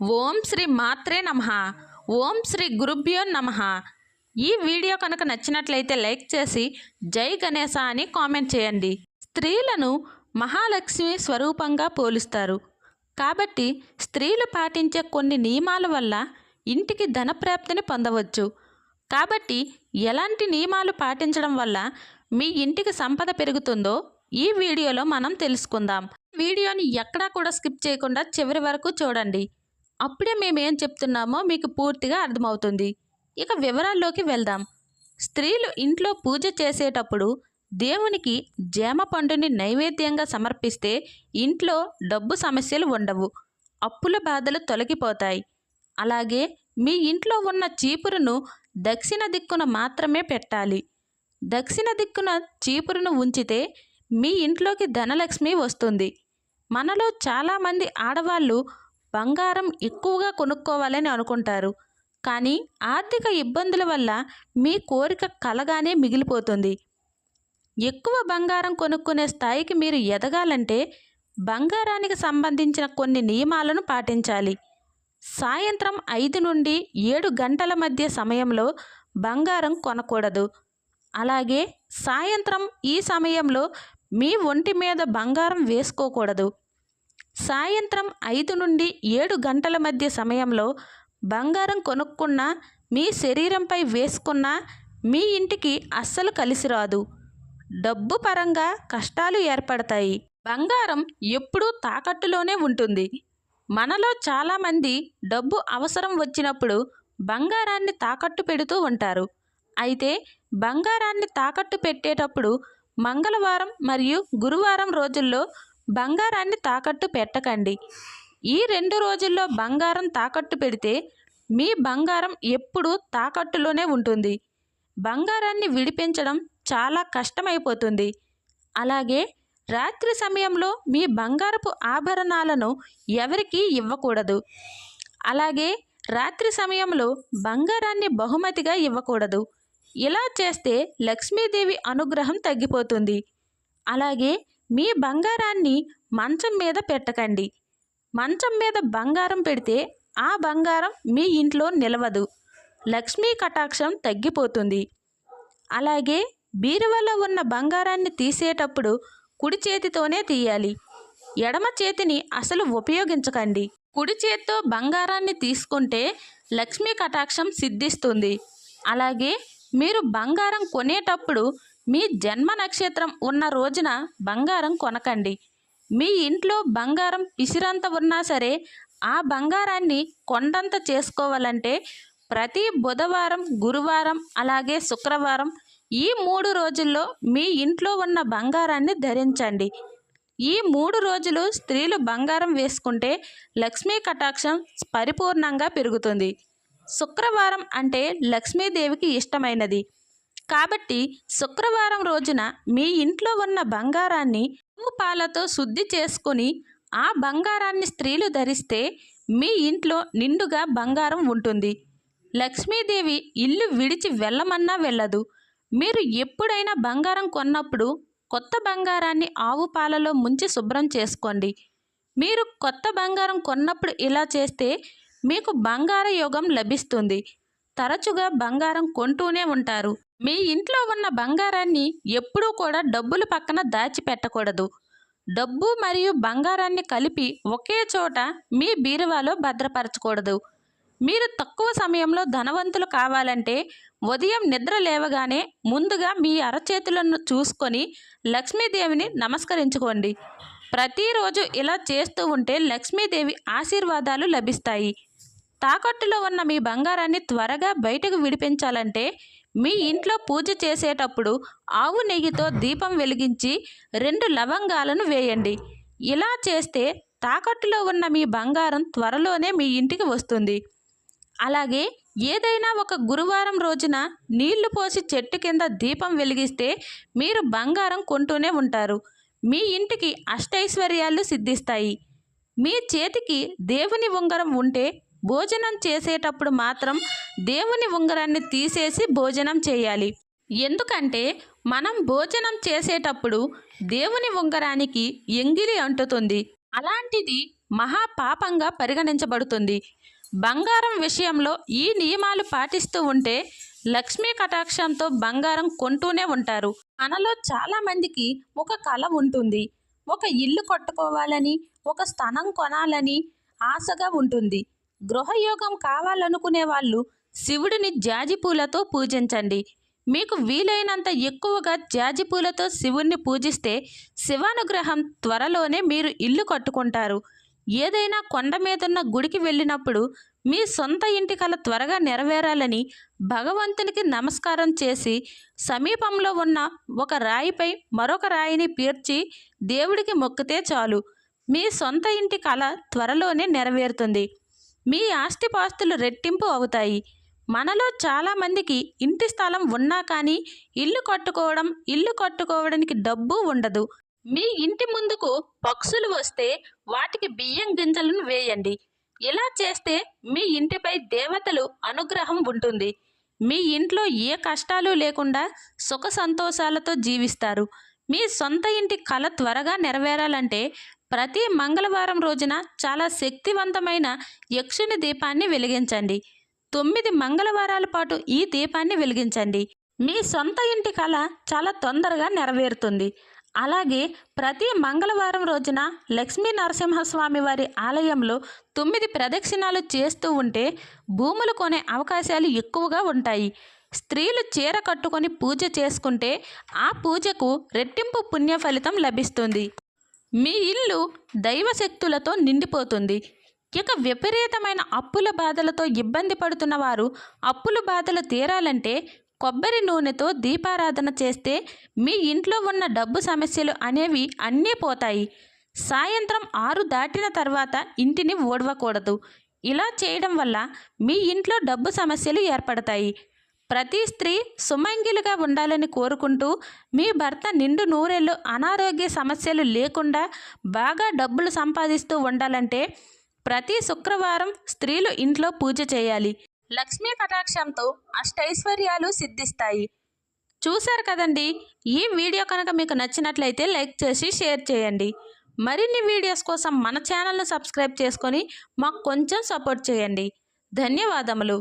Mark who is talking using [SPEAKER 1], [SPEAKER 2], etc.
[SPEAKER 1] ఓం శ్రీ మాత్రే నమ. ఓం శ్రీ గురుభ్యో నమ. ఈ వీడియో కనుక నచ్చినట్లయితే లైక్ చేసి జై గణేశ అని కామెంట్ చేయండి. స్త్రీలను మహాలక్ష్మి స్వరూపంగా పోలుస్తారు. కాబట్టి స్త్రీలు పాటించే కొన్ని నియమాల వల్ల ఇంటికి ధనప్రాప్తిని పొందవచ్చు. కాబట్టి ఎలాంటి నియమాలు పాటించడం వల్ల మీ ఇంటికి సంపద పెరుగుతుందో ఈ వీడియోలో మనం తెలుసుకుందాం. వీడియోని ఎక్కడా కూడా స్కిప్ చేయకుండా చివరి వరకు చూడండి. అప్పుడే మేము ఏం చెప్తున్నామో మీకు పూర్తిగా అర్థమవుతుంది. ఇక వివరాల్లోకి వెళ్దాం. స్త్రీలు ఇంట్లో పూజ చేసేటప్పుడు దేవునికి జామ పండుని నైవేద్యంగా సమర్పిస్తే ఇంట్లో డబ్బు సమస్యలు ఉండవు. అప్పుల బాధలు తొలగిపోతాయి. అలాగే మీ ఇంట్లో ఉన్న చీపురును దక్షిణ దిక్కున మాత్రమే పెట్టాలి. దక్షిణ దిక్కున చీపురును ఉంచితే మీ ఇంట్లోకి ధనలక్ష్మి వస్తుంది. మనలో చాలామంది ఆడవాళ్ళు బంగారం ఎక్కువగా కొనుక్కోవాలని అనుకుంటారు. కానీ ఆర్థిక ఇబ్బందుల వల్ల మీ కోరిక కలగానే మిగిలిపోతుంది. ఎక్కువ బంగారం కొనుక్కునే స్థాయికి మీరు ఎదగాలంటే బంగారానికి సంబంధించిన కొన్ని నియమాలను పాటించాలి. సాయంత్రం ఐదు నుండి ఏడు గంటల మధ్య సమయంలో బంగారం కొనకూడదు. అలాగే సాయంత్రం ఈ సమయంలో మీ ఒంటి మీద బంగారం వేసుకోకూడదు. సాయంత్రం ఐదు నుండి ఏడు గంటల మధ్య సమయంలో బంగారం కొనుక్కున్నా మీ శరీరంపై వేసుకున్నా మీ ఇంటికి అస్సలు కలిసి రాదు. డబ్బు పరంగా కష్టాలు ఏర్పడతాయి. బంగారం ఎప్పుడూ తాకట్టులోనే ఉంటుంది. మనలో చాలామంది డబ్బు అవసరం వచ్చినప్పుడు బంగారాన్ని తాకట్టు పెడుతూ ఉంటారు. అయితే బంగారాన్ని తాకట్టు పెట్టేటప్పుడు మంగళవారం మరియు గురువారం రోజుల్లో బంగారాన్ని తాకట్టు పెట్టకండి. ఈ రెండు రోజుల్లో బంగారం తాకట్టు పెడితే మీ బంగారం ఎప్పుడూ తాకట్టులోనే ఉంటుంది. బంగారాన్ని విడిపించడం చాలా కష్టమైపోతుంది. అలాగే రాత్రి సమయంలో మీ బంగారపు ఆభరణాలను ఎవరికీ ఇవ్వకూడదు. అలాగే రాత్రి సమయంలో బంగారాన్ని బహుమతిగా ఇవ్వకూడదు. ఇలా చేస్తే లక్ష్మీదేవి అనుగ్రహం తగ్గిపోతుంది. అలాగే మీ బంగారాన్ని మంచం మీద పెట్టకండి. మంచం మీద బంగారం పెడితే ఆ బంగారం మీ ఇంట్లో నిలవదు. లక్ష్మీ కటాక్షం తగ్గిపోతుంది. అలాగే బీరువాలో ఉన్న బంగారాన్ని తీసేటప్పుడు కుడి చేతితోనే తీయాలి. ఎడమ చేతిని అసలు ఉపయోగించకండి. కుడి చేత్తో బంగారాన్ని తీసుకుంటే లక్ష్మీ కటాక్షం సిద్ధిస్తుంది. అలాగే మీరు బంగారం కొనేటప్పుడు మీ జన్మ నక్షత్రం ఉన్న రోజున బంగారం కొనకండి. మీ ఇంట్లో బంగారం పిసిరంత ఉన్నా సరే ఆ బంగారాన్ని కొండంత చేసుకోవాలంటే ప్రతి బుధవారం గురువారం అలాగే శుక్రవారం ఈ మూడు రోజుల్లో మీ ఇంట్లో ఉన్న బంగారాన్ని ధరించండి. ఈ మూడు రోజులు స్త్రీలు బంగారం వేసుకుంటే లక్ష్మీ కటాక్షం పరిపూర్ణంగా పెరుగుతుంది. శుక్రవారం అంటే లక్ష్మీదేవికి ఇష్టమైనది. కాబట్టి శుక్రవారం రోజున మీ ఇంట్లో ఉన్న బంగారాన్ని పాలతో శుద్ధి చేసుకుని ఆ బంగారాన్ని స్త్రీలు ధరిస్తే మీ ఇంట్లో నిండుగా బంగారం ఉంటుంది. లక్ష్మీదేవి ఇల్లు విడిచి వెళ్ళమన్నా వెళ్ళదు. మీరు ఎప్పుడైనా బంగారం కొన్నప్పుడు కొత్త బంగారాన్ని ఆవు పాలలో ముంచి శుభ్రం చేసుకోండి. మీరు కొత్త బంగారం కొన్నప్పుడు ఇలా చేస్తే మీకు బంగార యోగం లభిస్తుంది. తరచుగా బంగారం కొంటూనే ఉంటారు. మీ ఇంట్లో ఉన్న బంగారాన్ని ఎప్పుడూ కూడా డబ్బులు పక్కన దాచిపెట్టకూడదు. డబ్బు మరియు బంగారాన్ని కలిపి ఒకే చోట మీ బీరువాలో భద్రపరచకూడదు. మీరు తక్కువ సమయంలో ధనవంతులు కావాలంటే ఉదయం నిద్ర లేవగానే ముందుగా మీ అరచేతులను చూసుకొని లక్ష్మీదేవిని నమస్కరించుకోండి. ప్రతిరోజు ఇలా చేస్తూ ఉంటే లక్ష్మీదేవి ఆశీర్వాదాలు లభిస్తాయి. తాకట్టులో ఉన్న మీ బంగారాన్ని త్వరగా బయటకు విడిపించాలంటే మీ ఇంట్లో పూజ చేసేటప్పుడు ఆవు నెయ్యితో దీపం వెలిగించి రెండు లవంగాలను వేయండి. ఇలా చేస్తే తాకట్టులో ఉన్న మీ బంగారం త్వరలోనే మీ ఇంటికి వస్తుంది. అలాగే ఏదైనా ఒక గురువారం రోజున నీళ్ళు పోసి చెట్టు కింద దీపం వెలిగిస్తే మీరు బంగారం కొంటూనే ఉంటారు. మీ ఇంటికి అష్టైశ్వర్యాలు సిద్ధిస్తాయి. మీ చేతికి దేవుని ఉంగరం ఉంటే భోజనం చేసేటప్పుడు మాత్రం దేవుని ఉంగరాన్ని తీసేసి భోజనం చేయాలి. ఎందుకంటే మనం భోజనం చేసేటప్పుడు దేవుని ఉంగరానికి ఎంగిలి అంటుతుంది. అలాంటిది మహాపాపంగా పరిగణించబడుతుంది. బంగారం విషయంలో ఈ నియమాలు పాటిస్తూ ఉంటే లక్ష్మీ కటాక్షంతో బంగారం కొంటూనే ఉంటారు. మనలో చాలామందికి ఒక కళ ఉంటుంది. ఒక ఇల్లు కట్టుకోవాలని ఒక స్థలం కొనాలని ఆశగా ఉంటుంది. గృహయోగం కావాలనుకునే వాళ్ళు శివుడిని జాజి పూలతో పూజించండి. మీకు వీలైనంత ఎక్కువగా జాజి పూలతో శివుణ్ణి పూజిస్తే శివానుగ్రహం త్వరలోనే మీరు ఇల్లు కట్టుకుంటారు. ఏదైనా కొండ మీదున్న గుడికి వెళ్ళినప్పుడు మీ సొంత ఇంటి కల త్వరగా నెరవేరాలని భగవంతునికి నమస్కారం చేసి సమీపంలో ఉన్న ఒక రాయిపై మరొక రాయిని పేర్చి దేవుడికి మొక్కితే చాలు. మీ సొంత ఇంటి కళ త్వరలోనే నెరవేరుతుంది. మీ ఆస్తిపాస్తులు రెట్టింపు అవుతాయి. మనలో చాలామందికి ఇంటి స్థలం ఉన్నా కానీ ఇల్లు కట్టుకోవడం ఇల్లు కట్టుకోవడానికి డబ్బు ఉండదు. మీ ఇంటి ముందుకు పక్షులు వస్తే వాటికి బియ్యం గింజలను వేయండి. ఇలా చేస్తే మీ ఇంటిపై దేవతలు అనుగ్రహం ఉంటుంది. మీ ఇంట్లో ఏ కష్టాలు లేకుండా సుఖ సంతోషాలతో జీవిస్తారు. మీ సొంత ఇంటి కళ త్వరగా నెరవేరాలంటే ప్రతి మంగళవారం రోజున చాలా శక్తివంతమైన యక్షుని దీపాన్ని వెలిగించండి. తొమ్మిది మంగళవారాల పాటు ఈ దీపాన్ని వెలిగించండి. మీ సొంత ఇంటి కళ చాలా తొందరగా నెరవేరుతుంది. అలాగే ప్రతి మంగళవారం రోజున లక్ష్మీ నరసింహస్వామి వారి ఆలయంలో తొమ్మిది ప్రదక్షిణాలు చేస్తూ ఉంటే భూములు కొనే అవకాశాలు ఎక్కువగా ఉంటాయి. స్త్రీలు చీర కట్టుకొని పూజ చేసుకుంటే ఆ పూజకు రెట్టింపు పుణ్య ఫలితం లభిస్తుంది. మీ ఇల్లు దైవశక్తులతో నిండిపోతుంది. ఇక విపరీతమైన అప్పుల బాధలతో ఇబ్బంది పడుతున్న వారు అప్పుల బాధలు తీరాలంటే కొబ్బరి నూనెతో దీపారాధన చేస్తే మీ ఇంట్లో ఉన్న డబ్బు సమస్యలు అనేవి అన్నీ పోతాయి. సాయంత్రం ఆరు దాటిన తర్వాత ఇంటిని ఓడవకూడదు ఇలా చేయడం వల్ల మీ ఇంట్లో డబ్బు సమస్యలు ఏర్పడతాయి. ప్రతి స్త్రీ సుమంగిలుగా ఉండాలని కోరుకుంటూ మీ భర్త నిండు నూరేళ్ళు అనారోగ్య సమస్యలు లేకుండా బాగా డబ్బులు సంపాదిస్తూ ఉండాలంటే ప్రతి శుక్రవారం స్త్రీలు ఇంట్లో పూజ చేయాలి. లక్ష్మీ కటాక్షంతో అష్టైశ్వర్యాలు సిద్ధిస్తాయి. చూశారు కదండి? ఈ వీడియో కనుక మీకు నచ్చినట్లయితే లైక్ చేసి షేర్ చేయండి. మరిన్ని వీడియోస్ కోసం మన ఛానల్ను సబ్స్క్రైబ్ చేసుకొని మాకు కొంచెం సపోర్ట్ చేయండి. ధన్యవాదములు.